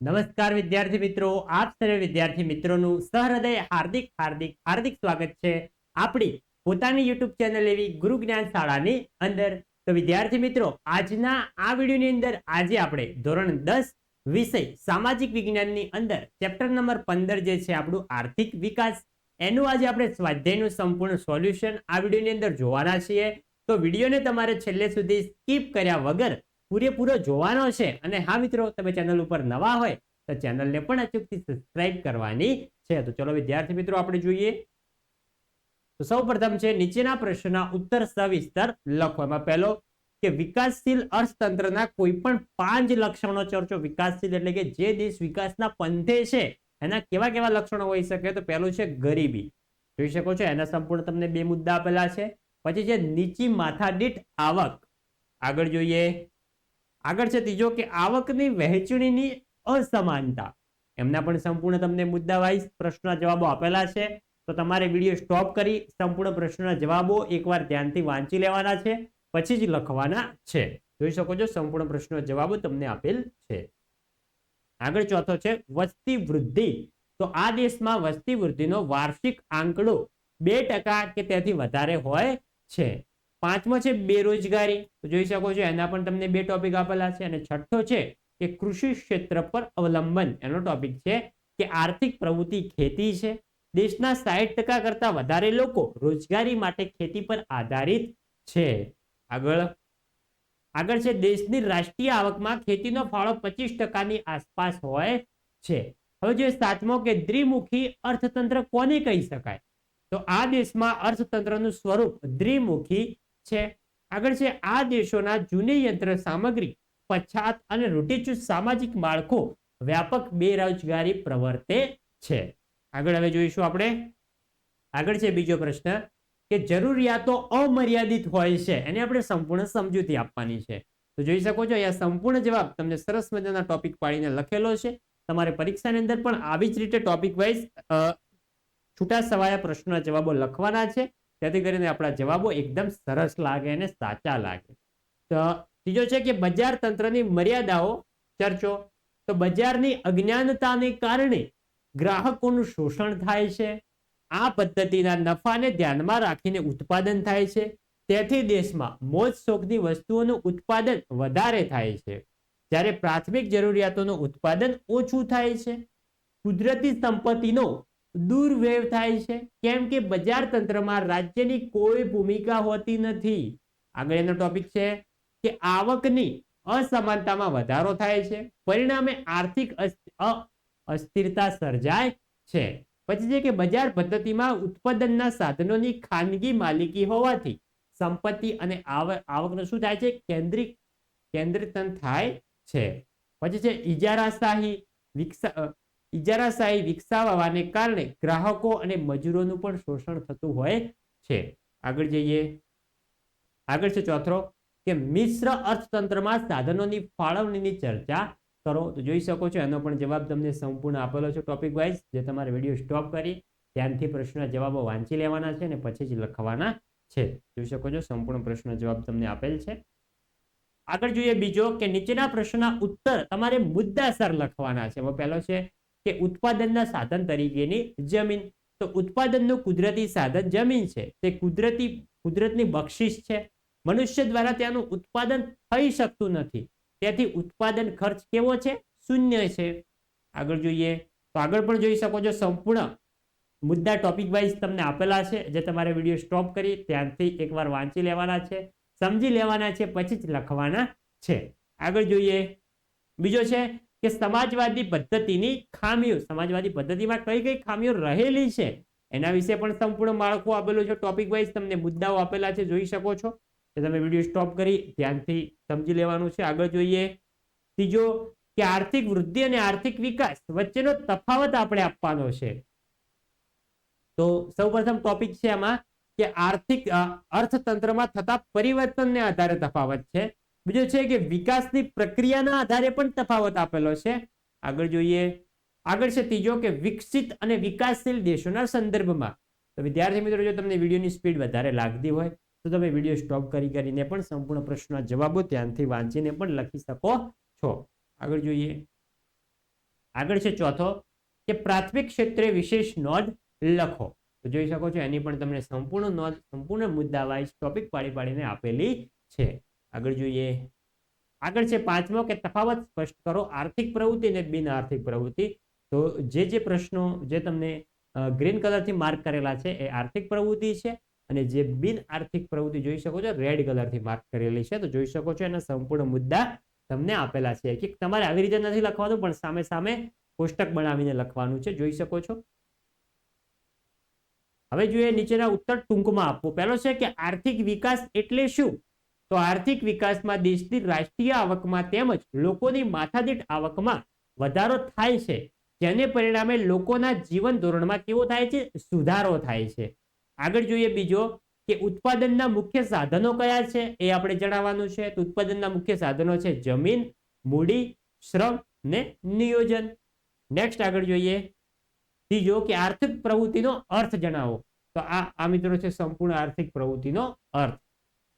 નમસ્કાર વિદ્યાર્થી મિત્રો, આપ સર્વે વિદ્યાર્થી મિત્રોનું સહૃદય હાર્દિક હાર્દિક હાર્દિક સ્વાગત છે આપણી પોતાની યુટ્યુબ ચેનલ એવી ગુરુ જ્ઞાન શાળાની અંદર. તો વિદ્યાર્થી મિત્રો, આજના આ વિડીયોની અંદર આજે આપણે ધોરણ દસ વિષય સામાજિક વિજ્ઞાનની અંદર ચેપ્ટર નંબર પંદર જે છે આપણું આર્થિક વિકાસ, એનું આજે આપણે સ્વાધ્યાયનું સંપૂર્ણ સોલ્યુશન આ વિડીયોની અંદર જોવાના છીએ. તો વિડીયોને તમારે છેલ્લે સુધી સ્કીપ કર્યા વગર પૂરેપૂરો જોવાનો છે. અને હા મિત્રો, તમે ચેનલ ઉપર નવા હોય, તો ચેનલને પણ અચૂકથી સબસ્ક્રાઇબ કરવાની છે. તો ચલો વિદ્યાર્થી મિત્રો, આપણે જોઈએ. તો સૌ છે, નીચેના પ્રશ્નના ઉત્તર સવિસ્તર લખો. એમાં પહેલો કે વિકાસશીલ અર્થતંત્રના કોઈ પણ પાંચ લક્ષણો ચર્ચો. વિકાસશીલ એટલે કે જે દેશ વિકાસના પંથે છે, એના કેવા કેવા લક્ષણો હોઈ શકે? તો પહેલું છે, ગરીબી. જોઈ શકો છો, એના સંપૂર્ણ તમને બે મુદ્દા આપેલા છે. પછી છે, નીચી માથાદીઠ આવક. આગળ જોઈએ. આગળ છે ત્રીજો કે આવકની વહેંચણીની અસમાનતા. એમના પણ સંપૂર્ણ તમને મુદ્દા વાઇઝ પ્રશ્નના જવાબો આપેલા છે. તો તમારે વીડિયો સ્ટોપ કરી સંપૂર્ણ પ્રશ્નના જવાબો એકવાર ધ્યાનથી વાંચી લેવાના છે, પછી જ લખવાના છે. જોઈ શકો છો સંપૂર્ણ પ્રશ્નનો જવાબો તમને આપેલ છે. આગળ ચોથો છે વસ્તી વૃદ્ધિ. તો આ દેશમાં વસ્તી વૃદ્ધિનો વાર્ષિક આંકડો બે ટકા કે તેથી વધારે હોય છે. પાંચમો છે બેરોજગારી. જોઈ શકો છો, એના પણ તમને બે ટોપિક આપેલા છે અને છઠ્ઠો છે કે કૃષિ ક્ષેત્ર પર અવલંબન. એનો ટોપિક છે કે આર્થિક પ્રવૃત્તિ ખેતી છે. દેશના સાહીઠ કરતા વધારે લોકો રોજગારી માટે ખેતી પર આધારિત છે. આગળ. આગળ છે, દેશની રાષ્ટ્રીય આવકમાં ખેતીનો ફાળો પચીસ ટકાની આસપાસ હોય છે. હવે જે સાતમો કે દ્વિમુખી અર્થતંત્ર કોને કહી શકાય? તો આ દેશમાં અર્થતંત્રનું સ્વરૂપ દ્વિમુખી છે. આગળ છે, આ દેશોના જૂની યંત્ર સામગ્રી, પછાત અને રૂઢિચુસ્ત સામાજિક માળખું વ્યાપક બેરોજગારી પ્રવર્તે છે. આગળ હવે જોઈશું આપણે. આગળ છે બીજો પ્રશ્ન કે જરૂરિયાતો અમર્યાદિત હોય છે. એને આપણે સંપૂર્ણ સમજૂતી આપવાની છે. તો જોઈ શકો છો, અહીંયા સંપૂર્ણ જવાબ તમને સરસ મજાના ટોપિક પાડીને લખેલો છે. તમારે પરીક્ષાની અંદર પણ આવી જ રીતે ટોપિક વાઇઝ છૂટા સવાયા પ્રશ્નોના જવાબો લખવાના છે. જેથી કરીને આપણા જવાબો એકદમ સરસ લાગે અને સાચા લાગે. તો ત્રીજો છે કે બજાર તંત્રની મર્યાદાઓ ચર્ચો. તો બજારની અજ્ઞાનતાને કારણે ગ્રાહકોનું શોષણ થાય છે. આ પદ્ધતિના નફાને ધ્યાનમાં રાખીને ઉત્પાદન થાય છે. તેથી દેશમાં મોજ શોખની વસ્તુઓનું ઉત્પાદન વધારે થાય છે. જ્યારે પ્રાથમિક જરૂરિયાતોનું ઉત્પાદન ઓછું થાય છે. કુદરતી સંપત્તિનો દુર્વ્યય થાય છે. કેમ કે બજાર તંત્રમાં રાજ્યની કોઈ ભૂમિકા હોતી નથી. આગળ એનો ટોપિક છે કે આવકની અસમાનતામાં વધારો થાય છે. પરિણામે આર્થિક અસ્થિરતા સર્જાય છે. પછી છે કે બજાર પદ્ધતિમાં ઉત્પાદનના સાધનોની ખાનગી માલિકી હોવાથી સંપત્તિ અને આવકનું શું થાય છે? કેન્દ્રિત કેન્દ્રિતન થાય છે. પછી છે ઇજારાશાહી વિકસા ઇજારાશાહી વિકસાવવાને કારણે ગ્રાહકો અને મજૂરોનું પણ શોષણ થતું હોય છે. આગળ જઈએ. આગળ છે ચોથરો, કે મિશ્ર અર્થતંત્રમાં સાધનોની ફાળવણીની ચર્ચા કરો. તો જોઈ શકો છો, એનો પણ જવાબ તમને સંપૂર્ણ આપેલો છે ટોપિક વાઇઝ જે તમારે વીડિયો સ્ટોપ કરી, ધ્યાનથી પ્રશ્નના જવાબો વાંચી લેવાના છે અને પછી જ લખવાના છે. જોઈ શકો છો, સંપૂર્ણ પ્રશ્નનો જવાબ તમને આપેલ છે. આગળ જોઈએ બીજો, કે નીચેના પ્રશ્નના ઉત્તર તમારે મુદ્દાસર લખવાના છે. પહેલો છે કે ઉત્પાદનના સાધન તરીકેની જમીન. તો ઉત્પાદનનું કુદરતી સાધન જમીન છે. તે કુદરતી, કુદરતની બક્ષિસ છે. મનુષ્ય દ્વારા ત્યાંનું ઉત્પાદન થઈ શકતું નથી. તેથી ઉત્પાદન ખર્ચ કેવો છે? શૂન્ય છે. આગળ જોઈએ. તો આગળ પણ જોઈ શકો છો સંપૂર્ણ મુદ્દા ટોપિક વાઇઝ તમને આપેલા છે, જે તમારે વીડિયો સ્ટોપ કરી ત્યાંથી એકવાર વાંચી લેવાના છે, સમજી લેવાના છે, પછી જ લખવાના છે. આગળ જોઈએ. બીજો છે કે સમાજવાદી પદ્ધતિની ખામીઓ, સમાજવાદી પદ્ધતિમાં કઈ કઈ ખામીઓ રહેલી છે? એના વિશે પણ સંપૂર્ણ માળખું આપેલું છે. ટોપિક વાઇઝ તમને મુદ્દાઓ આપેલા છે, જોઈ શકો છો. તો તમે વીડિયો સ્ટોપ કરી, ધ્યાનથી સમજી લેવાનું છે. આગળ જોઈએ. ત્રીજો, કે આર્થિક વૃદ્ધિ અને આર્થિક વિકાસ વચ્ચેનો તફાવત આપણે આપવાનો છે. તો સૌપ્રથમ ટોપિક છે આમાં, કે આર્થિક અર્થતંત્રમાં થતા પરિવર્તનને આધારે તફાવત છે. બીજો છે કે વિકાસની પ્રક્રિયાના આધારે પણ તફાવત આપેલો છે. આગળ જોઈએ. આગળ છે ત્રીજો કે વિકસિત અને વિકાસશીલ દેશોના સંદર્ભમાં. તો વિદ્યાર્થી મિત્રો, જો તમને વિડીયોની સ્પીડ વધારે લાગતી હોય, તો તમે વીડિયો સ્ટોપ કરી કરીને પણ સંપૂર્ણ પ્રશ્નના જવાબો ધ્યાનથી વાંચીને પણ લખી શકો છો. આગળ જોઈએ. આગળ છે ચોથો કે પ્રાથમિક ક્ષેત્રે વિશેષ નોંધ લખો. તો જોઈ શકો છો, એની પણ તમને સંપૂર્ણ નોંધ, સંપૂર્ણ મુદ્દા વાઇઝ ટોપિક પાડી પાડીને આપેલી છે. આગળ જોઈએ. આગળ છે પાંચમો કે તફાવત સ્પષ્ટ કરો. આર્થિક પ્રવૃત્તિ અને બિન આર્થિક પ્રવૃત્તિ. તો જે જે પ્રશ્નો જે તમને ગ્રીન કલરથી માર્ક કરેલા છે એ આર્થિક પ્રવૃત્તિ છે અને જે બિન આર્થિક પ્રવૃત્તિ જોઈ શકો છો રેડ કલરથી માર્ક કરેલી છે. તો જોઈ શકો છો એના સંપૂર્ણ મુદ્દા તમને આપેલા છે. કે તમારે આવી રીતે નથી લખવાનું પણ સામે સામે કોષ્ટક બનાવીને લખવાનું છે. જોઈ શકો છો. હવે જોઈએ નીચેના ઉત્તર ટૂંકમાં આપવો. પહેલો છે કે આર્થિક વિકાસ એટલે શું? તો આર્થિક વિકાસમાં દેશની રાષ્ટ્રીય આવકમાં તેમજ લોકોની માથાદીઠ આવકમાં વધારો થાય છે. જેને પરિણામે લોકોના જીવન ધોરણમાં કેવો થાય છે? સુધારો થાય છે. આગળ જોઈએ બીજો કે ઉત્પાદનના મુખ્ય સાધનો કયા છે એ આપણે જણાવવાનું છે. ઉત્પાદનના મુખ્ય સાધનો છે જમીન, મૂડી, શ્રમ ને નિયોજન. નેક્સ્ટ આગળ જોઈએ. ત્રીજો કે આર્થિક પ્રવૃત્તિનો અર્થ જણાવો. તો આ આ મિત્રો છે સંપૂર્ણ આર્થિક પ્રવૃત્તિનો અર્થ.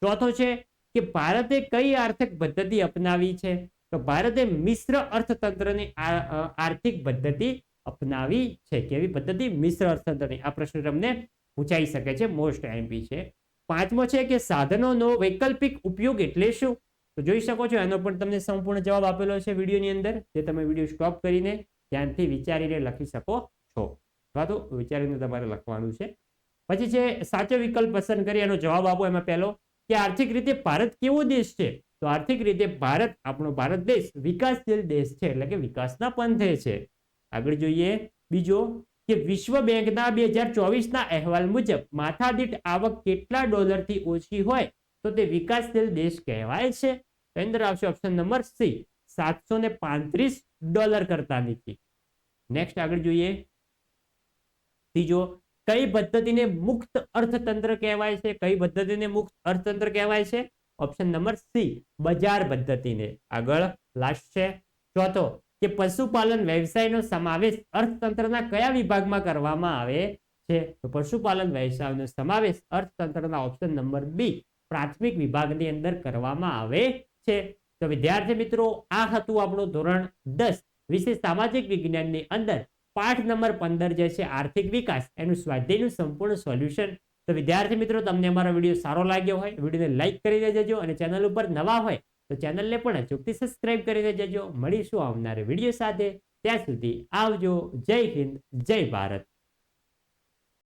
ચોથો છે કે ભારતે કઈ આર્થિક પદ્ધતિ અપનાવી છે? તો ભારતે મિશ્ર અર્થતંત્રની આર્થિક પદ્ધતિ અપનાવી છે. કેવી પદ્ધતિ? મિશ્ર અર્થતંત્રની. આ પ્રશ્ન તમને પૂછાઈ શકે છે. મોસ્ટ એમપી છે. પાંચમો છે કે સાધનોનો વૈકલ્પિક ઉપયોગ એટલે શું? તો જોઈ શકો છો, એનો પણ તમને સંપૂર્ણ જવાબ આપેલો છે વિડીયોની અંદર, જે તમે વીડિયો સ્ટોપ કરીને ધ્યાનથી વિચારીને લખી શકો છો. અથવા તો વિચારીને તમારે લખવાનું છે. પછી છે સાચો વિકલ્પ પસંદ કરી, એનો જવાબ આપો એમાં પહેલો. કે આર્થિક રીતે ભારત કેવો દેશ છે? તો આર્થિક રીતે ભારત આપણો ભારત દેશ વિકાસશીલ દેશ છે, એટલે કે વિકાસના પંથે છે. આગળ જોઈએ બીજો કે વિશ્વ બેંકના બે હજાર અહેવાલ મુજબ માથાદીઠ આવક કેટલા ડોલરથી ઓછી હોય તો તે વિકાસશીલ દેશ કહેવાય છે. અંદર આવશે ઓપ્શન નંબર સી, સાતસો ને પાંત્રીસ ડોલર કરતા નીચે નેક્સ્ટ આગળ જોઈએ. ત્રીજો કઈ પદ્ધતિને મુક્ત અર્થતંત્ર કહેવાય છે? કઈ પદ્ધતિને મુક્ત અર્થતંત્ર કહેવાય છે? ઓપ્શન નંબર સી બજાર પદ્ધતિને. આગળ લાસ્ટ છે. ચોથો, કે પશુપાલન વ્યવસાયનો સમાવેશ અર્થતંત્રના કયા વિભાગમાં કરવામાં આવે છે? તો પશુપાલન વ્યવસાયનો સમાવેશ અર્થતંત્રના ઓપ્શન નંબર બી પ્રાથમિક વિભાગની અંદર કરવામાં આવે છે. તો વિદ્યાર્થી મિત્રો, આ હતું આપણું ધોરણ દસ. વિશે સામાજિક વિજ્ઞાનની અંદર પાઠ નંબર પંદર જે છે, આર્થિક વિકાસ, એનું સ્વાધ્યાયનું સંપૂર્ણ સોલ્યુશન. તો વિદ્યાર્થી મિત્રો, તમને અમારો વીડિયો સારો લાગ્યો હોય, વિડીયોને લાઇક કરી જજો અને ચેનલ ઉપર નવા હોય, તો ચેનલને પણ અચૂકથી સબસ્ક્રાઇબ કરી જજો મળીશું આવનાર વીડિયો સાથે. ત્યાં સુધી આવજો. જય હિન્દ, જય ભારત.